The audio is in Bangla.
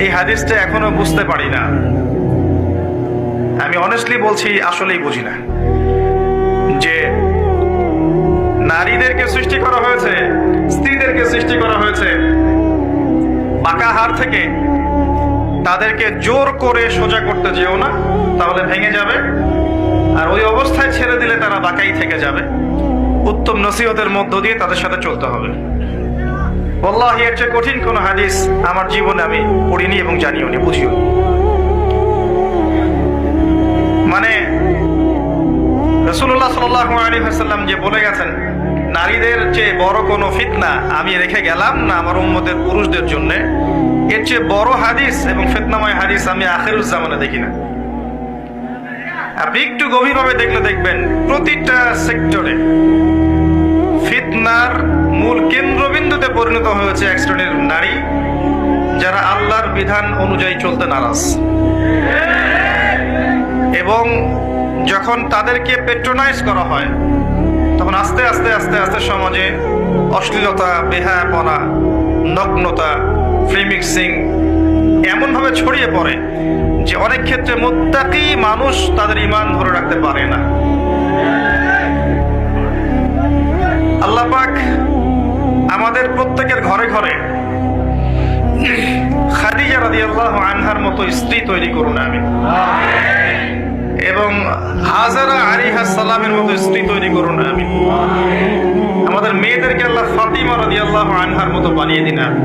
এই হাদিসটা এখনও বুঝতে পারি না। আমি অনেস্টলি বলছি, আসলেই বুঝি না। যে নারীদেরকে সৃষ্টি করা হয়েছে, স্ত্রীদেরকে সৃষ্টি করা হয়েছে, বাঁকা হার থেকে তাদেরকে জোর করে সোজা করতে যেও না, তাহলে ভেঙে যাবে। আর ওই অবস্থায় ছেড়ে দিলে তারা বাঁকাই থেকে যাবে। উত্তম নসিহতের মধ্য দিয়ে তাদের সাথে চলতে হবে। বল্লাহ এর চেয়ে কঠিন কোন হাদিস আমার জীবনে আমি পড়িনি এবং জানিও নি বুঝিও মানে রসুল্লাহ সাল্লাহ আলী হাসাল্লাম যে বলে গেছেন, নারীদের চেয়ে বড় কোনো ফিতনা আমি রেখে গেলাম না আমার উম্মতের পুরুষদের জন্য। এর চেয়ে বড় হাদিস এবং ফিতনাময় হাদিস আমি আখেরুজ্জামানে দেখি না। আপনি একটু গভীরভাবে দেখলে দেখবেন, প্রতিটা সেক্টরে ফিতনার মূল কেন্দ্রবিন্দুতে পরিণত হয়েছে এক শ্রেণির নারী, যারা আল্লাহর বিধান অনুযায়ী চলতে নারাজ। এবং যখন তাদেরকে পেট্রোনাইজ করা হয়, তখন আস্তে আস্তে আস্তে আস্তে সমাজে অশ্লীলতা, বেহায়াপনা, নগ্নতা ফ্রি মিক্সিং এমনভাবে ছড়িয়ে পড়ে যে অনেক ক্ষেত্রে মোত্তাকি মানুষ তাদের ইমান ধরে রাখতে পারে না। ঘরে খাদিজা রাদিয়াল্লাহু আনহার মতো স্ত্রী তৈরি করুন আমি এবং হাজারা আলিহা সালামের মতো স্ত্রী তৈরি করুন আমি আমাদের মেয়েদেরকে আল্লাহ ফাতিমা রাদিয়াল্লাহু আনহার মতো বানিয়ে দিন আমি